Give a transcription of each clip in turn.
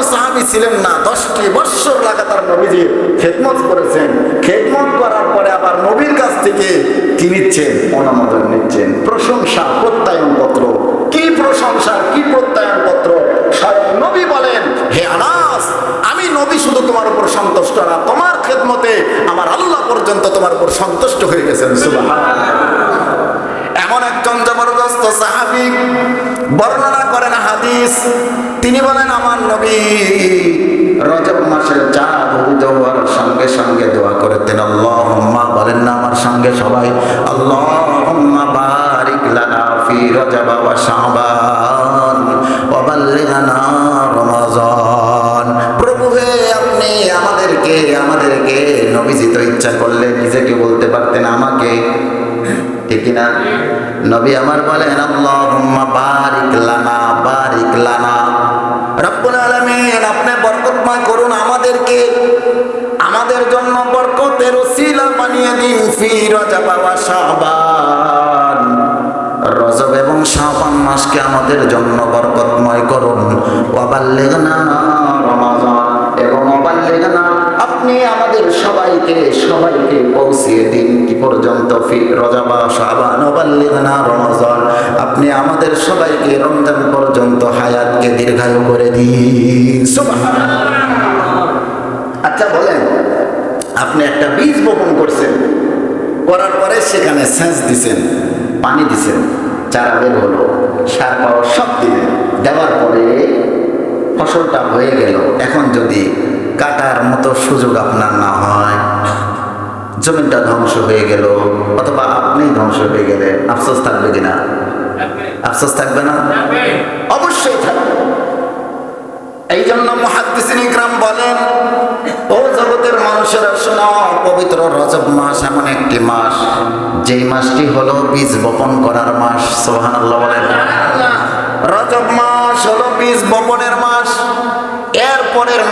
কোন সাহাবী ছিলেন না। দশটি বৎসর লাগাতার নবীজির খেদমত করেছেন। খেদমত করার পরে আবার নবীর কাছ থেকে কি নিচ্ছেন? অনুমোদন নিচ্ছেন। প্রশংসা প্রত্যয়ন পত্র কি প্রশংসা, কি প্রত্যয়ন পত্র নবী বলেন, হে আনাস, আমি নবী শুধু তোমার উপর সন্তুষ্ট না। তোমার খেদমতে আমার আল্লাহ পর্যন্ত তোমার উপর সন্তুষ্ট হয়ে গেছেন। এমন একজন জবরদস্ত সাহাবি বর্ণনা করেন হাদিস। তিনি বলেন, আমার নবী রজব মাসের চাঁদ উদিত হওয়ার সঙ্গে সঙ্গে দোয়া করতেন আল্লাহুম্মা বলেন না আমার সঙ্গে সবাই। আল্লাহুম্মা বারিক লানা ফি রজব ওয়া শাবান ওয়া বাল্লিগনা রমাজান। প্রভু হে, আপনি আমাদেরকে আমাদেরকে নবীজি তো ইচ্ছা করলে নিজেকে বলতে পারতেন আমাকে। ঠিক না নবী আমার বলেন, আল্লাহুম্মা বারিক লানা আপনি বরকতময় করুন আমাদেরকে। আমাদের জন্য বরকতের ওসিলা বানিয়ে দিন ফি রজব ওয়া শাবান। রজব এবং শাবান মাসকে আমাদের জন্য বরকতময় করুন। ওয়া বাল্লিগনা রমাজান এবং অবাল্লিগনা আপনি আমাদের সবাইকে সবাইকে পৌঁছিয়ে দিন। কি পর্যন্ত ফি আপনি আমাদের সবাইকে রমজান পর্যন্ত হায়াতকে দীর্ঘায়ু করে দিন। আচ্ছা বলেন, আপনি একটা বীজ বপন করছেন। করার পরে সেখানে সেচ দিছেন, পানি দিছেন, চারা বের হলো, সার পাওয়ার সব দিলেন। দেওয়ার পরে ফসলটা হয়ে গেল। এখন যদি কাটার মতো সুযোগ আপনার না হয়। জমিটা ধ্বংস হয়ে গেল অথবা আপনি ধ্বংস হয়ে গেলে আফসোস থাকবে কিনা আফসোস থাকবে না? অবশ্যই থাকবে। এই জন্য মহাদিসিন ইকরাম বলেন ও জগতের মানুষেরা পবিত্র রজব মাস এমন একটি মাস। যেই মাসটি হলো বীজ বপন করার মাস বলেন। রজব মাস হলো বীজ বপনের মাস।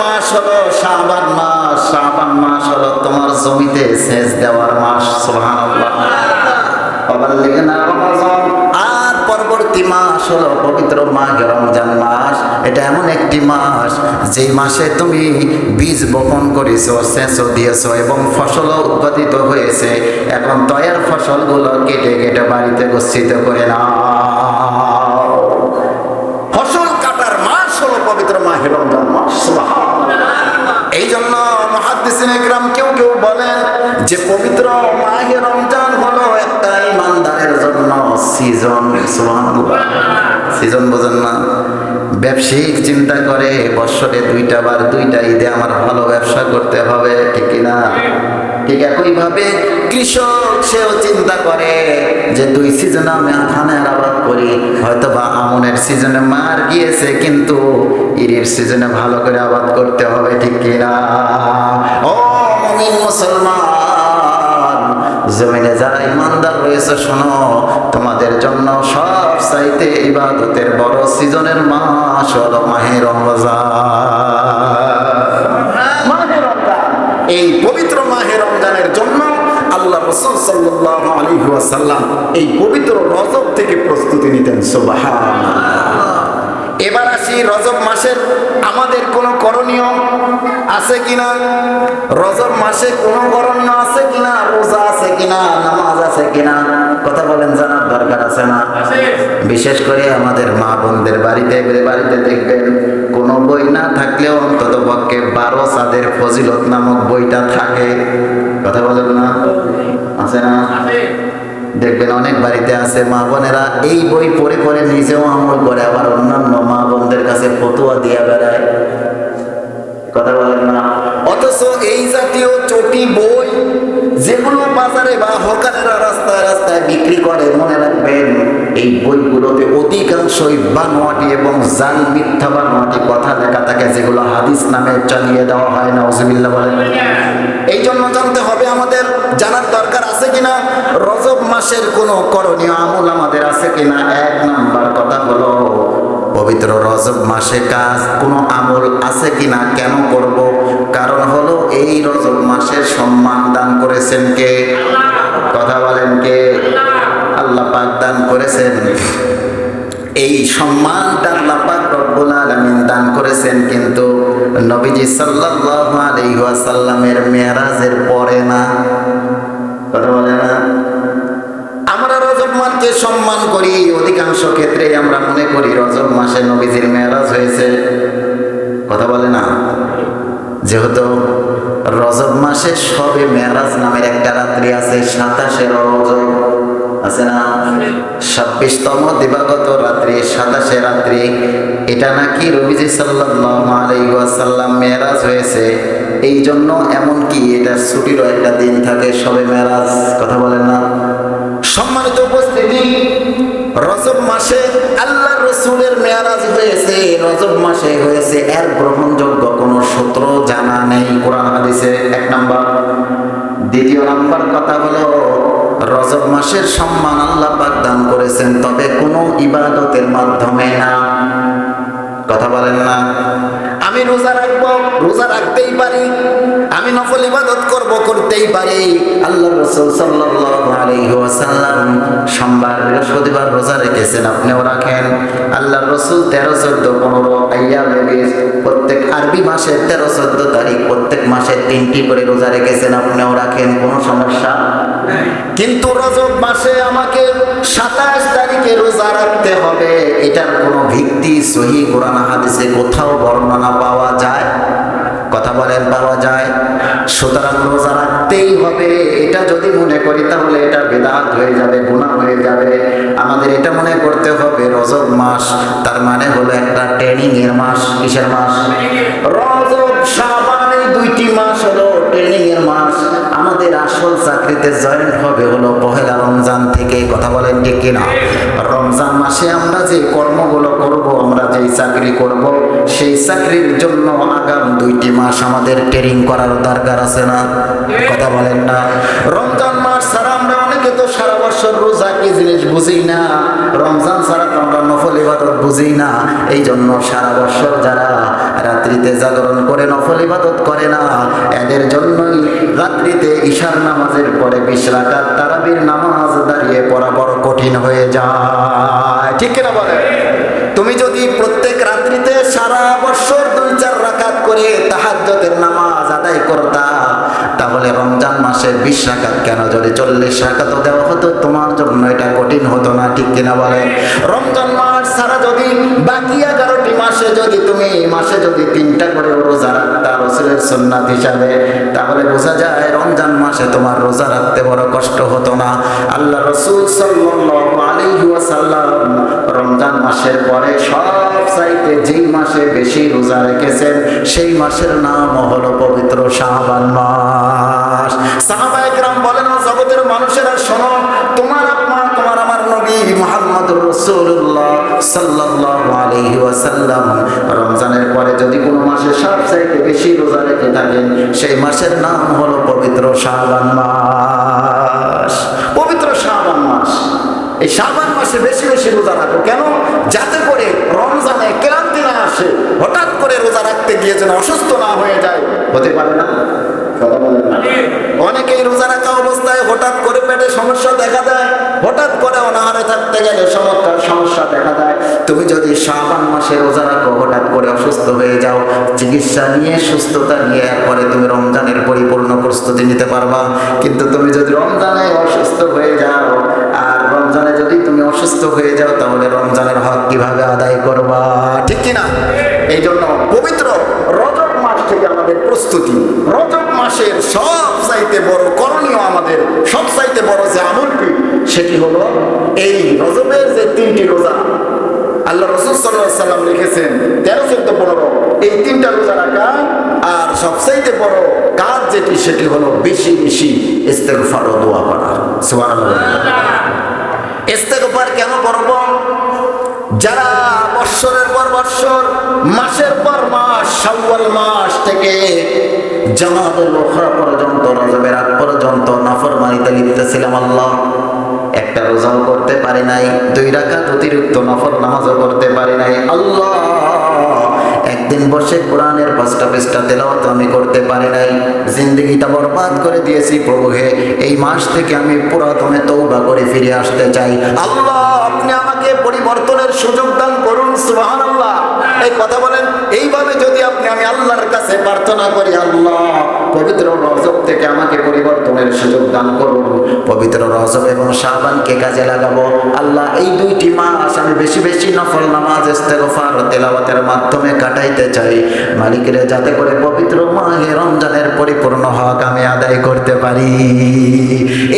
মাস হলো শাবান মাস শাবান মাস হলো তোমার জমিতে সেচ দেওয়ার মাস সোহানাল্লাহ বাবার লেগে না আর পরবর্তী মাস হলো পবিত্র রমজান মাস। এটা এমন একটি মাস যেই মাসে তুমি বীজ বপন করেছ, সেচও দিয়েছ এবং ফসলও উৎপাদিত হয়েছে। এখন তয়ার ফসলগুলো কেটে কেটে বাড়িতে গচ্ছিত করে না যে পবিত্র মাহে রমজান হলো একটা ইমানদারের জন্য সিজন সিজন বোঝেন না। ব্যবসায়িক চিন্তা করে বৎসরে দুইটা বার দুইটা ঈদে আমার ভালো ব্যবসা করতে হবে, ঠিক না? ঠিক একইভাবে কৃষক সেও চিন্তা করে যে দুই সিজনে আমি ধানের আবাদ করি। হয়তো বা আমনের সিজনে মার গিয়েছে, কিন্তু ইরের সিজনে ভালো করে আবাদ করতে হবে, ঠিক কিনা ও মুমিন মুসলমান জমিনে যারা ইমানদার রয়েছে শোনো তোমাদের জন্য সব চাইতে ইবাদতের বড় সিজনের মাস হলো মাহে রমজান। এই পবিত্র মাহে রমজানের জন্য আল্লাহ রসুল সাল্লাহ আলী ওয়াসাল্লাম এই পবিত্র রজব থেকে প্রস্তুতি নিতেন সুবহানাল্লাহ। এবার আসি রজব মাসের আমাদের কোনো করণীয় আছে কিনা? রজব মাসে কোনো করণীয় কিনা নামাজ আছে কিনা কথা বলেন জানার দরকার আছে না? বিশেষ করে আমাদের মা বোনদের বাড়িতে বাড়িতে দেখবেন কোনো বই না থাকলেও অন্তত পক্ষে বারো সাদের ফজিলত নামক বইটা থাকে। কথা বলেন না? আছে না? দেখবেন অনেক বাড়িতে আছে মা বোনেরা এই বই পড়ে পড়ে নিজেও আমল করে আবার অন্যান্য মা বোনদের কাছে ফতুয়া দিয়া বেড়ায়। কথা বলেন না? অথচ এই জাতীয় চটি বই যেগুলো বাজারে বা হকারেরা রাস্তায় রাস্তায় বিক্রি করে, মনে রাখবেন, এই বইগুলোতে অধিকাংশই বানোয়াটি এবং জাল মিথ্যা বানোয়াটি, কথা লেখা থাকে, যেগুলো হাদিস নামে চালিয়ে দেওয়া হয় না বলেন। এই জন্য জানতে হবে আমাদের, জানার দরকার আছে কিনা? রজব মাসের কোনো করণীয় আমল আমাদের আছে কিনা? এক নাম্বার কথা হলো, পবিত্র রজব মাসে কাজ কোনো আমল আছে কিনা? কেন করব? কারণ হলো এই রজব মাসের সম্মান দান করেছেন কে? কথা বলেন কে? আল্লাহ পাক দান করেছেন। এই সম্মানটা আল্লাহ পাক রব্বুল আলামিন দান করেছেন কিন্তু নবীজি সাল্লাল্লাহু আলাইহি ওয়াসাল্লামের মেরাজের পরে না। কথা বলে না? আমরা রজব মাসকে সম্মান করি, অধিকাংশ ক্ষেত্রে আমরা মনে করি রজব মাসে নবীজির মেরাজ হয়েছে। কথা বলে না? যেহেতু রজব মাসে সবে মেরাজ নামের একটা রাত্রি আছে সাতাশে রজব। আছে না? ছাব্বিশতম দিবাগত রাত্রি, সাতাশে রাত্রি। এটা নাকি রবিজি ওয়াসাল্লাম মেরাজ হয়েছে। এই জন্য এমনকি এটা ছুটিরও একটা দিন থাকে সবে মেরাজ। কথা বলেন না। সম্মানিত উপস্থিতি রজব মাসে আল্লাহ রসুলের মেয়ারাজ হয়েছে, রজব মাসে হয়েছে, এর গ্রহণযোগ্য কোন সূত্র জানা নেই কোরআন হাদিসে এক নাম্বার। দ্বিতীয় নাম্বার কথা হলো, রজব মাসের সম্মান আল্লাহ পাক দান করেছেন, তবে কোনো ইবাদতের মাধ্যমে না। কথা বলেন না। আমি রোজা রাখব, রোজা রাখতেই পারি। আমি নফল ইবাদত করব, করতেই পারি। আল্লাহ রাসূল ওয়াসাল্লাম সোমবার বৃহস্পতিবার রোজা রেখেছেন, আপনিও রাখেন। আল্লাহ রাসূল 13 14 15 আইয়ামে বিশ প্রত্যেক আরবি মাসের 13 14 তারিখ প্রত্যেক মাসে তিনটি করে রোজা রেখেছেন, আপনিও রাখেন, কোনো সমস্যা? কিন্তু রজব মাসে আমাকে সাতাশ তারিখে রোজা রাখতে হবে। এটার কোনো ভিত্তি সহি কোরআন হাদিসে কোথাও বর্ণনা পাওয়া যায়? কথা বলেন, পাওয়া যায়? সুতরাং রোজা রাখতেই হবে। এটা যদি মনে করি তাহলে এটা বেদাত হয়ে যাবে গুণা হয়ে যাবে। আমাদের এটা মনে করতে হবে, রজব মাস তার মানে হলো একটা ট্রেনিং এর মাস। কিসের মাস? রজব এই দুইটি মাস হলো ট্রেনিং এর মাস। আমাদের আসল চাকরিতে জয়েন হবে হলো পহেলা রমজান থেকে কথা বলেন ঠিক কিনা? রমজান মাসে আমরা যে কর্মগুলো করব, আমরা যেই চাকরি করব, সেই চাকরির জন্য আগাম দুইটি মাস আমাদের ট্রেনিং করার দরকার আছে না? কথা বলেন না। রমজান মাস ছাড়া আমরা অনেকে তো সারা বছর রোজা কি জিনিস বুঝি না। রমজান ছাড়া তো আমরা নফল ইবাদত বুঝি না। এই জন্য সারা বছর যারা রাত্রিতে জাগরণ করে নফল ইবাদত করে না। এদের জন্যই রাত্রিতে ঈশার নামাজের পরে বিশ তারাবির নামাজ দাঁড়িয়ে পড়া বড় কঠিন হয়ে যায়। ঠিক কিনা বলে? তুমি যদি প্রত্যেক রাত্রিতে সারা বছর দুই, চার রাকাত করে তাহাজ্জতের নামাজ আদায় করতা, তাহলে রমজান মাসে বিশ রাকাত কেন? যদি চল্লিশ রাকাত দেওয়া হতো, তোমার জন্য এটা কঠিন হতো না। ঠিক কিনা বলে? রমজান মাস ছাড়া যদি বাকি এগারোটি মাসে যদি তুমি মাসে যদি তিনটা করে রোজা রাখতা রসুলের সুন্নাত হিসাবে, তাহলে বোঝা যায় রমজান মাসে তোমার রোজা রাখতে বড় কষ্ট হতো না। আল্লাহ রসুল ওয়াসাল্লাম রমজান মাসের পরে সব চাইতে যেই মাসে বেশি রোজা রেখেছেন, সেই মাসের নাম হলো পবিত্র শাহবান মাস। সাহাবা একরাম বলেন জগতের মানুষেরা, শোনো, তোমার নবী রমজানের পরে যদি কোনো মাসে সব চাইতে বেশি রোজা রেখে থাকেন, সেই মাসের নাম হলো পবিত্র শাহবান মাস। পবিত্র শাহবান মাস। এই শাবান মাসে বেশি বেশি রোজা রাখো। কেন? যাতে করে রমজানে ক্লান্তি না আসে, হঠাৎ করে রোজা রাখতে গিয়ে যেন অসুস্থ না হয়ে যায়। হতে পারে না? কথা বলেন। অনেকেই রোজা রাখা অবস্থায় হঠাৎ করে পেটে সমস্যা দেখা দেয়, হঠাৎ করে অনাহারে থাকতে গেলে সমস্যা সমস্যা দেখা দেয়। তুমি যদি শাবান মাসে রোজা রাখো, হঠাৎ করে অসুস্থ হয়ে যাও, চিকিৎসা নিয়ে সুস্থতা নিয়ে এরপরে তুমি রমজানের পরিপূর্ণ প্রস্তুতি নিতে পারবা। কিন্তু তুমি যদি রমজানে অসুস্থ হয়ে যাও, আর রমজানে যদি তুমি অসুস্থ হয়ে যাও, তাহলে রমজানের হক কীভাবে আদায় করবা? ঠিক কিনা? এই জন্য পবিত্র রজব মাস থেকে আমাদের প্রস্তুতি। রজব মাসের সব চাইতে বড় করণীয় আমাদের সব চাইতে বড় যে আমলটি সেটি হলো এই রজবের যে তিনটি রোজা। আল্লাহ রসুল সাল্লাহ সাল্লাম লিখেছেন, তেরো, চোদ্দ, পনেরো, এই তিনটা রোজা রাখা। আর সবচাইতে বড় কাজ যেটি, সেটি হলো বেশি বেশি ইস্তেগফার ও দোয়া করা। সুবহানাল্লাহ। ইস্তেগফার কেন করব? যারা বৎসরের পর বৎসর, মাসের পর মাস, শাওয়াল মাস থেকে জামাতের লোখরা পর্যন্ত রজবের আগ পর্যন্ত নফরমানিতে লিপতেছিলাম আল্লাহ। একটা রোজাও করতে পারি নাই, দুই রাখাত অতিরিক্ত নফর নামাজও করতে পারি নাই। আল্লাহ একদিন বসে কোরআনের পাঁচটা পৃষ্ঠা তেলাওয়াত আমি করতে পারি নাই। জিন্দগিটা বরবাদ করে দিয়েছি প্রভু হে। এই মাস থেকে আমি পুরাতনে তৌবা করে ফিরে আসতে চাই। আল্লাহ, আপনি আমাকে পরিবর্তনের সুযোগ দান করুন, সুবহানাল্লাহ। এই কথা বলেন, এইভাবে যদি আপনি আমি আল্লাহর কাছে প্রার্থনা করি, আল্লাহ, পবিত্র থেকে আমাকে পরিবর্তনের সুযোগ দান করুন। পবিত্র রজব এবং শাবানকে কাজে লাগাবো। আল্লাহ, এই দুইটি মাস আমি বেশি বেশি নফল নামাজ, ইস্তেগফার, তেলাওয়াতের মাধ্যমে কাটাইতে চাই। মালিকের যাতে করে পবিত্র মাহে রমজানের পরিপূর্ণ হক আমি আদায় করতে পারি।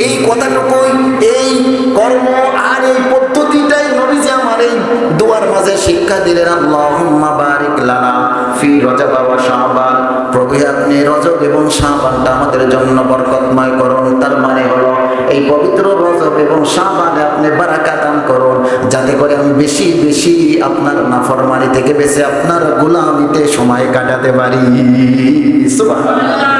এই কথাটুকুই, এই কর্ম আর এই পদ্ধতিটাই নবীজি আমার এই দুয়ার মাঝে শিক্ষা দিলেন। আল্লাহুম্মা বারিক লানা ফি রজব ওয়া শাবান। প্রভু আপনি রজব এবং সাবানটা আমাদের জন্য বরকতময় করুন। তার মানে হলো, এই পবিত্র রজব এবং শাহবানে আপনি বারাকা দান করুন, যাতে করে আমি বেশি বেশি আপনার নাফরমানি থেকে বেশি আপনার গোলামিতে সময় কাটাতে পারি। সুবহানাল্লাহ।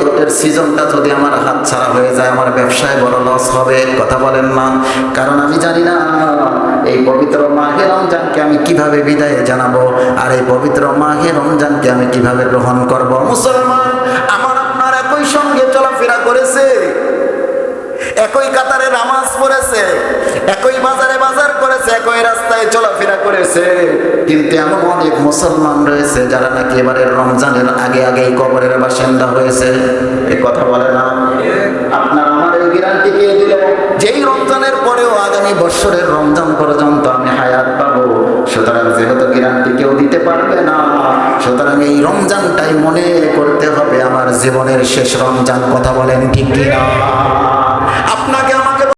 ইবাদতের সিজনটা যদি আমার হাত ছাড়া হয়ে যায়, আমার ব্যবসায় বড় লস হবে, কথা বলেন না। কারণ আমি জানি না এই পবিত্র মাঘে রমজানকে আমি কীভাবে বিদায় জানাব, আর এই পবিত্র মাঘে রমজানকে আমি কীভাবে গ্রহণ করব। মুসলমান, আমার আপনার একই সঙ্গে চলাফেরা করেছে। একই কাতারে নামাজ পড়েছে, একই বাজারে বাজার করেছে, একই রাস্তায় চলাফেরা করেছে। কিন্তু এমন অনেক মুসলমান রয়েছে যারা নাকি এবারে রমজানের আগে আগেই কবরের বাসিন্দা হয়েছে। এ কথা বলে না? আপনার আমার এই গ্যারান্টি কে দিল। যেই রমজানের পরেও আগামী বছরের রমজান পর্যন্ত আমি হায়াত পাবো। সুতরাং যেহেতু গ্যারান্টি কেউ দিতে পারবে না, সুতরাং এই রমজানটাই মনে করতে হবে আমার জীবনের শেষ রমজান। কথা বলেন ঠিক কিনা? আপনাকে